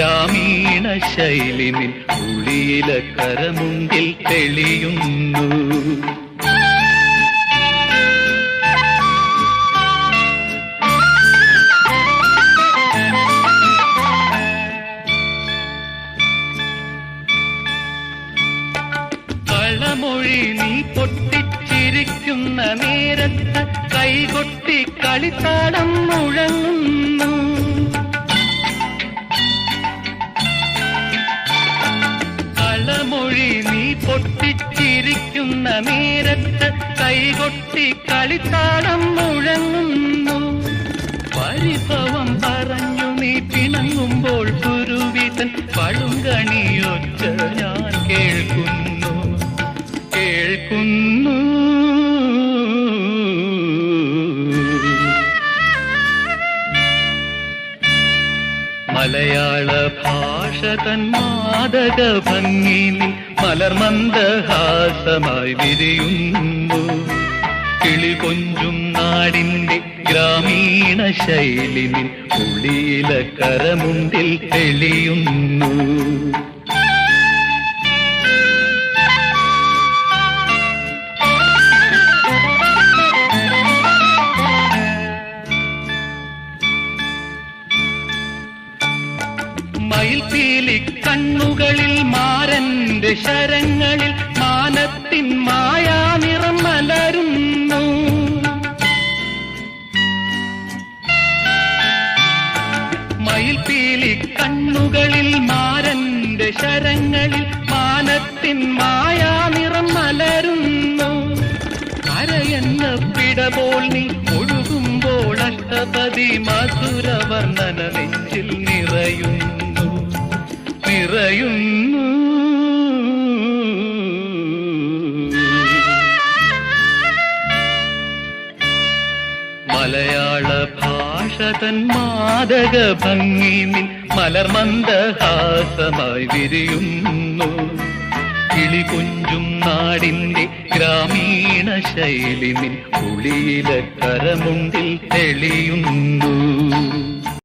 ഗ്രാമീണ ശൈലിനിൽ ഉളിയില കരമുണ്ടിൽ തെളിയുന്നു. കളമൊഴി നീ പൊട്ടിച്ചിരിക്കുന്ന നേരത്ത് കൈകൊട്ടി കളിത്താടം മുഴങ്ങുന്നു പൊട്ടിച്ചിരിക്കുന്ന നേരത്ത് കൈകൊട്ടി കളിത്താളം മുഴങ്ങുന്നു. പരിഭവം പറഞ്ഞു നീ പിണങ്ങുമ്പോൾ ഗുരുവിതൻ പഴുങ്കണിയൊച്ച ഞാൻ കേൾക്കുന്നു. കേൾക്കുന്നു. മലയാള ഭാഷ തൻ മാതക ഭംഗിനി മലർമന്ദഹാസമായി വിരിയുന്നു. കിളി കൊഞ്ചും നാടിന്റെ ഗ്രാമീണ ശൈലിനിൽ ഉളിയില കരമുണ്ടിൽ തെളിയുന്നു. മയിൽപീലി കണ്ണുകളിൽ മാരന്റെ ശരങ്ങളിൽ മാനത്തിൻ മായാ നിറം മലരുന്നു മയിൽ പീലി കണ്ണുകളിൽ മാരന്റെ ശരങ്ങളിൽ മാനത്തിൻ മായാ നിറം മലരുന്നു അരയെന്ന പിടപോൾ നീ ഒഴുകുമ്പോൾ അഷ്ടപതി മധുരവർണന നെഞ്ചിൽ നിറയുന്നു. നിറയുന്നു. മലയാള ഭാഷ തൻ മാതക മലർമന്ദഹാസമായി വിരിയുന്നു. കിളി കൊഞ്ചും നാടിന്റെ ഗ്രാമീണ ശൈലിനിൽ ഉളിയില കരമുണ്ടിൽ തെളിയുന്നു.